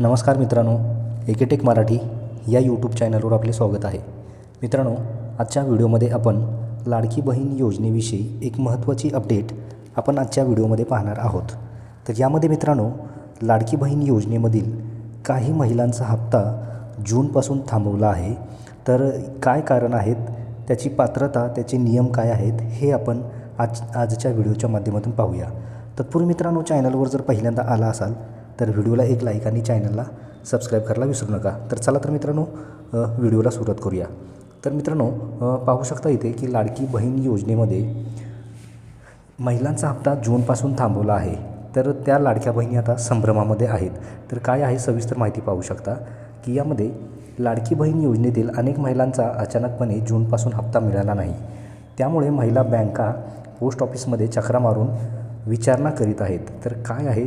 नमस्कार मित्रांनो एकेटेक मराठी या यूट्यूब चॅनलवर आपले स्वागत आहे. मित्रांनो आजच्या व्हिडिओमध्ये आपण लाडकी बहीण योजनेविषयी एक महत्त्वाची अपडेट आपण आजच्या व्हिडिओमध्ये पाहणार आहोत. तर यामध्ये मित्रांनो लाडकी बहीण योजनेमधील काही महिलांचा हप्ता जूनपासून थांबवला आहे. तर काय कारण आहेत त्याची पात्रता त्याचे नियम काय आहेत हे आपण आज आजच्या व्हिडिओच्या माध्यमातून पाहूया. तत्पूर्वी मित्रांनो चॅनलवर जर पहिल्यांदा आला असाल तर व्हिडिओला एक लाईक आणि चॅनलला सबस्क्राईब करायला विसरू नका. तर चला तर मित्रांनो व्हिडिओला सुरुवात करूया. तर मित्रांनो पाहू शकता इथे की लाडकी बहीण योजनेमध्ये महिलांचा हप्ता जूनपासून थांबवला आहे. तर त्या लाडक्या बहिणी आता संभ्रमामध्ये आहेत. तर काय आहे सविस्तर माहिती पाहू शकता की यामध्ये लाडकी बहीण योजनेतील अनेक महिलांचा अचानकपणे जूनपासून हप्ता मिळाला नाही. त्यामुळे महिला बँका पोस्ट ऑफिसमध्ये चक्रा मारून विचारणा करीत आहेत. तर काय आहे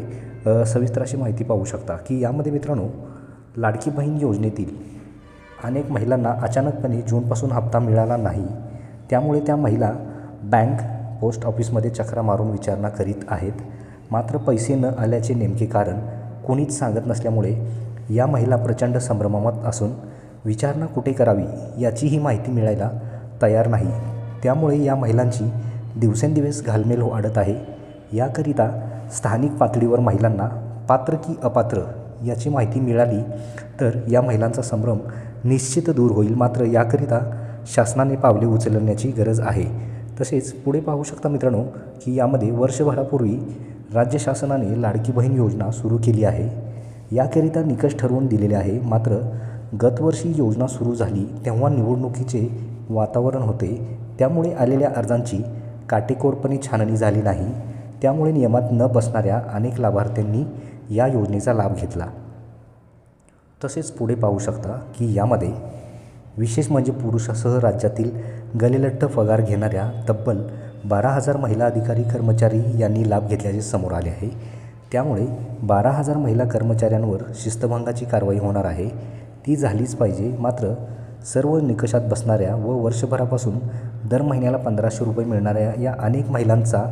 सविस्तर अशी माहिती पाहू शकता की यामध्ये मित्रांनो लाडकी बहीण योजनेतील अनेक महिलांना अचानकपणे जूनपासून हप्ता मिळाला नाही. त्यामुळे त्या महिला बँक पोस्ट ऑफिसमध्ये चक्रा मारून विचारणा करीत आहेत. मात्र पैसे न आल्याचे नेमके कारण कोणीच सांगत नसल्यामुळे या महिला प्रचंड संभ्रमात असून विचारणा कुठे करावी याचीही माहिती मिळायला तयार नाही. त्यामुळे या महिलांची दिवसेंदिवस घालमेल वाढत आहे. याकरिता स्थानिक पातळीवर महिलांना पात्र की अपात्र याची माहिती मिळाली तर या महिलांचा संभ्रम निश्चित दूर होईल. मात्र याकरिता शासनाने पावले उचलण्याची गरज आहे. तसेच पुढे पाहू शकता मित्रांनो की यामध्ये वर्षभरापूर्वी राज्य शासनाने लाडकी बहीण योजना सुरू केली आहे. याकरिता निकष ठरवून दिलेले आहे. मात्र गतवर्षी योजना सुरू झाली तेव्हा निवडणुकीचे वातावरण होते. त्यामुळे आलेल्या अर्जांची काटेकोरपणे छाननी झाली नाही. त्यामुळे नियमात न बसणाऱ्या अनेक लाभार्थ्यांनी या योजनेचा लाभ घेतला. तसेच पुढे पाहू शकता की यामध्ये विशेष म्हणजे पुरुषासह राज्यातील गलेलठ्ठ पगार घेणाऱ्या तब्बल बारा हजार महिला अधिकारी कर्मचारी यांनी लाभ घेतल्याचे समोर आले आहे. त्यामुळे बारा हजार महिला कर्मचाऱ्यांवर शिस्तभंगाची कारवाई होणार आहे. ती झालीच पाहिजे. मात्र सर्व निकषात बसणाऱ्या व वर्षभरापासून दर महिन्याला पंधराशे रुपये मिळणाऱ्या या अनेक महिलांचा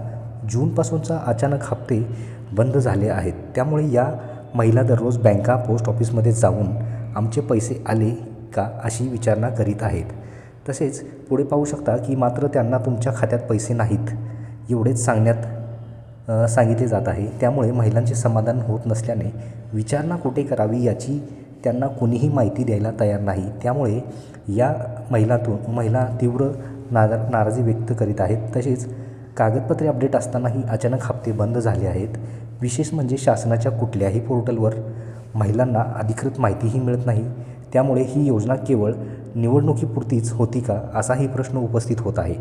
जूनपासूनचा अचानक हप्ते बंद झाले आहेत. त्यामुळे या महिला दररोज बँका पोस्ट ऑफिसमध्ये जाऊन आमचे पैसे आले का अशी विचारणा करीत आहेत. तसेच पुढे पाहू शकता की मात्र त्यांना तुमच्या खात्यात पैसे नाहीत एवढेच सांगण्यात सांगितले जात आहे. त्यामुळे महिलांचे समाधान होत नसल्याने विचारणा कुठे करावी याची त्यांना कुणीही माहिती द्यायला तयार नाही. त्यामुळे या महिलातून महिला तीव्र नारा नाराजी व्यक्त करीत आहेत. तसेच कागदपत्रे अपडेट असतानाही अचानक हप्ते बंद झाले आहेत. विशेष म्हणजे शासनाच्या कुठल्याही पोर्टलवर महिलांना अधिकृत माहितीही मिळत नाही. त्यामुळे ही योजना केवळ निवडणुकीपुरतीच होती का असाही प्रश्न उपस्थित होत आहे.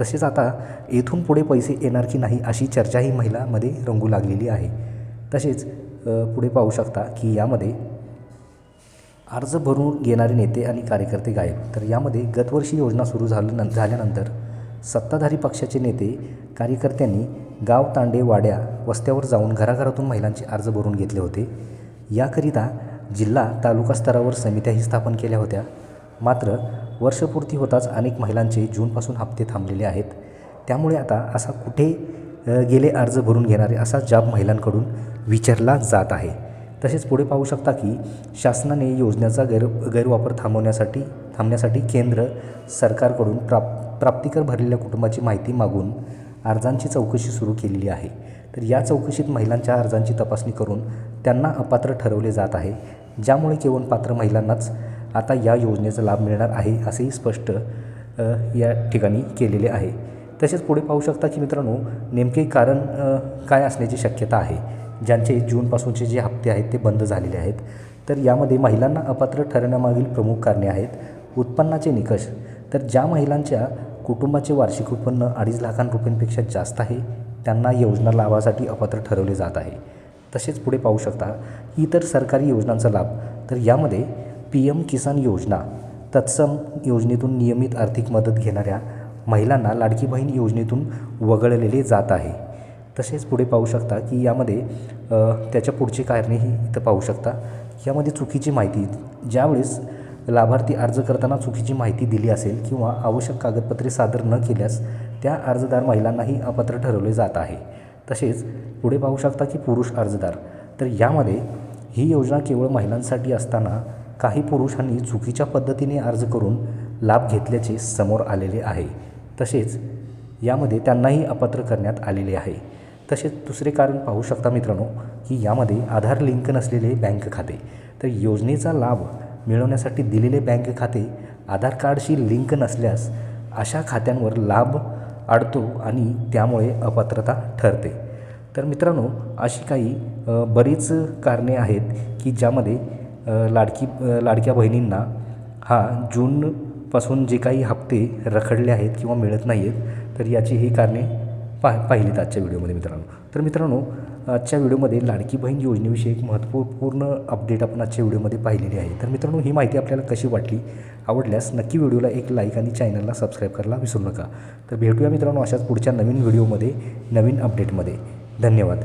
तसेच आता येथून पुढे पैसे येणार की नाही अशी चर्चाही महिलामध्ये रंगू लागलेली आहे. तसेच पुढे पाहू शकता की यामध्ये अर्ज भरून घेणारे नेते आणि कार्यकर्ते गायब. तर यामध्ये गतवर्षी योजना सुरू झाल्या झाल्यानंतर सत्ताधारी पक्षाचे नेते कार्यकर्त्यांनी गाव तांडे वाड्या वस्त्यावर जाऊन घराघरातून महिलांचे अर्ज भरून घेतले होते. याकरिता जिल्हा तालुका स्तरावर समित्याही स्थापन केल्या होत्या. मात्र वर्षपूर्ती होताच अनेक महिलांचे जूनपासून हप्ते थांबलेले आहेत. त्यामुळे आता असा कुठे गेले अर्ज भरून घेणारे असा जाब महिलांकडून विचारला जात आहे. तसेच पुढे पाहू शकता की शासनाने योजनेचा गैर गैरवापर थांबवण्यासाठी थांबण्यासाठी केंद्र सरकारकडून प्राप्त प्राप्तिकर भरलेल्या कुटुंबाची माहिती मागून अर्जांची चौकशी सुरू केलेली आहे. तर या चौकशीत महिलांच्या अर्जांची तपासणी करून त्यांना अपात्र ठरवले जात आहे. ज्यामुळे केवळ पात्र महिलांनाच आता या योजनेचा लाभ मिळणार आहे असेही स्पष्ट या ठिकाणी केलेले आहे. तसेच पुढे पाहू शकता की मित्रांनो नेमके कारण काय असण्याची शक्यता आहे. ज्यांचे जूनपासूनचे जे हप्ते आहेत ते बंद झालेले आहेत. तर यामध्ये महिलांना अपात्र ठरण्यामागील प्रमुख कारणे आहेत. उत्पन्नाचे निकष तर ज्या महिलांच्या कुटुंबाचे वार्षिक उत्पन्न अडीच लाखां रुपयांपेक्षा जास्त आहे त्यांना योजना लाभासाठी अपात्र ठरवले जात आहे. तसेच पुढे पाहू शकता इतर सरकारी योजनांचा लाभ. तर यामध्ये पी एम किसान योजना तत्सम योजनेतून नियमित आर्थिक मदत घेणाऱ्या महिलांना लाडकी बहीण योजनेतून वगळलेले जात आहे. तसेच पुढे पाहू शकता की यामध्ये त्याच्या पुढची कारणेही इथं पाहू शकता. यामध्ये चुकीची माहिती ज्यावेळेस लाभार्थी अर्ज करताना चुकीची माहिती दिली असेल किंवा आवश्यक कागदपत्रे सादर न केल्यास त्या अर्जदार महिलांनाही अपात्र ठरवले जात आहे. तसेच पुढे पाहू शकता की पुरुष अर्जदार. तर यामध्ये ही योजना केवळ महिलांसाठी असताना काही पुरुषांनी चुकीच्या पद्धतीने अर्ज करून लाभ घेतल्याचे समोर आलेले आहे. तसेच यामध्ये त्यांनाही अपात्र करण्यात आलेले आहे. तसेच दुसरे कारण पाहू शकता मित्रांनो की यामध्ये आधार लिंक नसलेले बँक खाते. तर योजनेचा लाभ मिळवण्यासाठी दिलेले बँक खाते आधार कार्डशी लिंक नसल्यास अशा खात्यांवर लाभ अडतो आणि त्यामुळे अपात्रता ठरते. तर मित्रांनो अशी काही बरीच कारणे आहेत की ज्यामध्ये लाडकी लाडक्या बहिणींना हा जूनपासून जे काही हप्ते रखडले आहेत किंवा मिळत नाही आहेत तर याची ही कारणे पा पाहिलीत आजच्या व्हिडिओमध्ये मित्रांनो. तर मित्रांनो आजच्या व्हिडिओमध्ये लाडकी बहीण योजनेविषयी एक महत्त्वपूर्ण अपडेट आपण आजच्या व्हिडिओमध्ये पाहिलेली आहे. तर मित्रांनो ही माहिती आपल्याला कशी वाटली आवडल्यास नक्की व्हिडिओला एक लाईक आणि चॅनलला सबस्क्राईब करायला विसरू नका. तर भेटूया मित्रांनो अशाच पुढच्या नवीन व्हिडिओमध्ये नवीन अपडेटमध्ये धन्यवाद.